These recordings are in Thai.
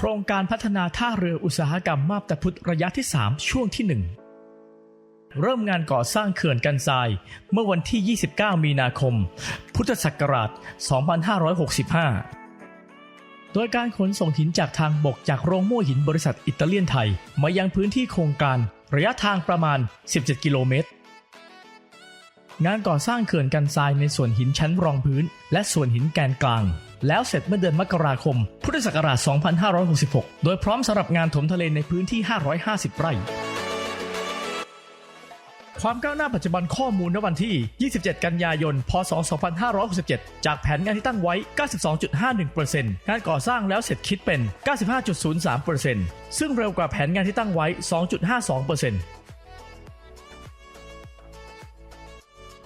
โครงการพัฒนาท่าเรืออุตสาหกรรมมาบตาพุธระยะที่ 3 ช่วงที่ 1 เริ่มงานก่อสร้างเขื่อนกันทราย เมื่อวันที่ 29 มีนาคม พุทธศักราช 2565 โดยการขนส่งหินจากทางบกจากโรงโม่หินบริษัทอิตาเลียนไทย มายังพื้นที่โครงการระยะทางประมาณ 17 กิโลเมตร งานก่อสร้างเขื่อนกันทรายในส่วนหินชั้นรองพื้น และส่วนหินแกนกลาง แล้วเสร็จเมื่อเดือนมกราคม พุทธศักราช 2566 โดยพร้อมสำหรับงานถมทะเลในพื้นที่ 550 ไร่ความก้าวหน้าปัจจุบันข้อมูลณวันที่ 27 กันยายน พศ 2567 จากแผนงานที่ตั้งไว้ 92.51%งานก่อสร้างแล้วเสร็จคิดเป็น 95.03%ซึ่งเร็วกว่าแผนงานที่ตั้งไว้ 2.52%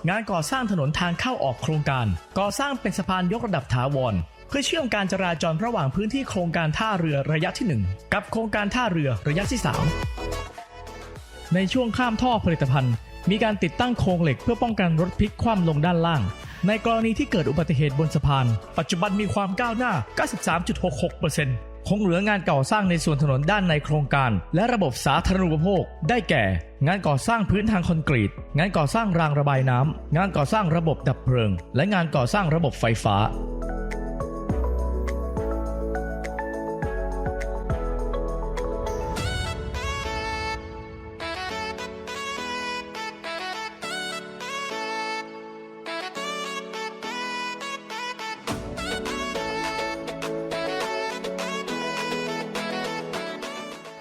งานก่อสร้างถนนทางเข้าออกโครงการ ก่อสร้างเป็นสะพานยกระดับถาวร เพื่อเชื่อมการจราจรระหว่างพื้นที่โครงการท่าเรือระยะที่ 1 กับโครงการท่าเรือระยะที่ 3 ในช่วงข้ามท่อผลิตภัณฑ์ มีการติดตั้งโครงเหล็กเพื่อป้องกันรถพลิกคว่ำลงด้านล่าง ในกรณีที่เกิดอุบัติเหตุบนสะพาน ปัจจุบันมีความก้าวหน้า 93.66% งเหลืองานก่อสร้างในส่วนถนนด้านในโครงการ และระบบสาธารณูปโภค ได้แก่ งานก่อสร้างพื้นทางคอนกรีต งานก่อสร้างรางระบายน้ำงานก่อสร้างระบบดับเพลิง และงานก่อสร้างระบบไฟฟ้า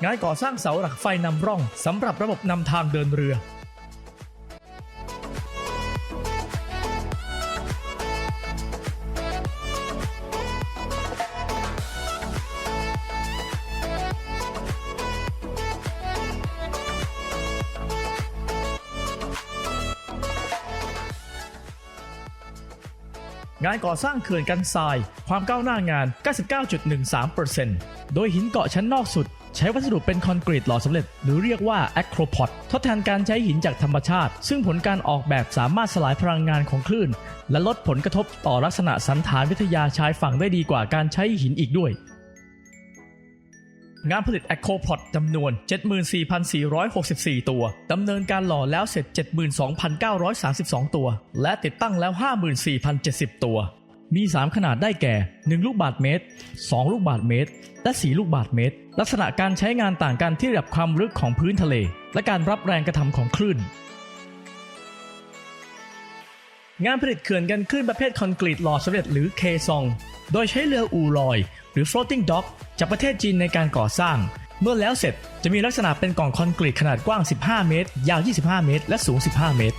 งานก่อสร้างเสาหลักไฟนำร่องสำหรับระบบนำทางเดินเรือ งานก่อสร้างเขื่อนกันทราย ความก้าวหน้างาน 99.13%โดยหินเกาะชั้นนอกสุด ใช้วัสดุเป็นคอนกรีตหล่อสำเร็จ หรือเรียกว่า a c r o p o d ทดแทนการใช้หินจากธรรมชาติ ซึ่งผลการออกแบบสามารถสลายพลังงานของคลื่น และลดผลกระทบต่อลักษณะสันฐานวิทยาชายฝั่งได้ดีกว่าการใช้หินอีกด้วย งานผลิต a c o p o d จำนวน 74,464 ตัว ดำเนินการหล่อแล้วเสร็จ 72,932 ตัว และติดตั้งแล้ว 54,070 ตัว มี 3 ขนาดได้แก่ 1 ลูกบาทเมตร 2 ลูกบาทเมตร และ 4 ลูกบาทเมตร ลักษณะการใช้งานต่างกันที่ระดับความลึกของพื้นทะเล และการรับแรงกระทำของคลื่น งานผลิตเขื่อนกันคลื่นประเภทคอนกรีตหล่อสำเร็จหรือเคซอง โดยใช้เรืออูลอย หรือ floating dock จากประเทศจีนในการก่อสร้าง เมื่อแล้วเสร็จจะมีลักษณะเป็นกล่องคอนกรีตขนาดกว้าง 15 เมตร ยาว 25 เมตร และสูง 15 เมตร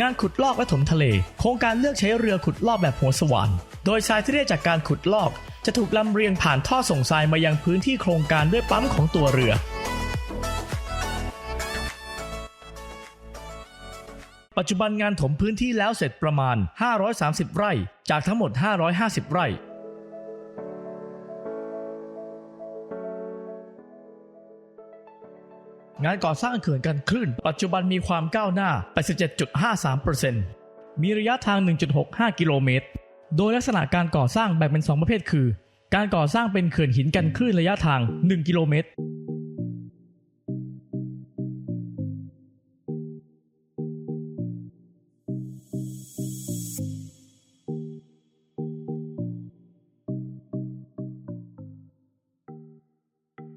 งานขุดลอกและถมทะเล โครงการเลือกใช้เรือขุดลอกแบบหัวสว่านโดยทรายที่ได้จากการขุดลอก จะถูกลำเรียงผ่านท่อส่งทรายมายังพื้นที่โครงการด้วยปั๊มของตัวเรือ ปัจจุบันงานถมพื้นที่แล้วเสร็จประมาณ 530 ไร่ จากทั้งหมด 550 ไร่ งานก่อสร้างเขื่อนกันคลื่น ปัจจุบันมีความก้าวหน้า 87.53%มีระยะทาง 1.65 กิโลเมตร โดยลักษณะการก่อสร้างแบ่งเป็น 2 ประเภทคือ การก่อสร้างเป็นเขื่อนหินกันคลื่นระยะทาง 1 กิโลเมตร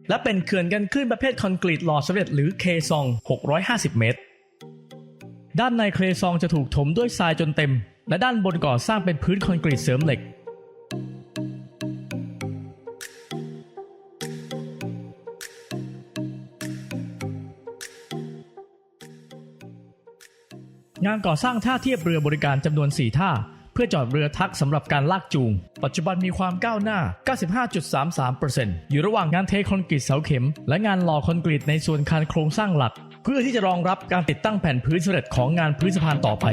และเป็นเขื่อนกันคลื่นประเภทคอนกรีตหล่อสำเร็จหรือเคซอง 650 เมตร ด้านในเคซองจะถูกถมด้วยทรายจนเต็ม และด้านบนก่อสร้างเป็นพื้นคอนกรีตเสริมเหล็ก งานก่อสร้างท่าเทียบเรือบริการจำนวน 4 ท่า พื่อจอดเรือทักสำหรับการลากจูง ปัจจุบันมีความก้าวหน้า 95.33%อยู่ระหว่างงานเทคอนกรีตเสาเข็ม และงานหล่อคอนกรีตในส่วนคานโครงสร้างหลัก เพื่อที่จะรองรับการติดตั้งแผ่นพื้นสำเร็จของงานพื้นสะพานต่อไป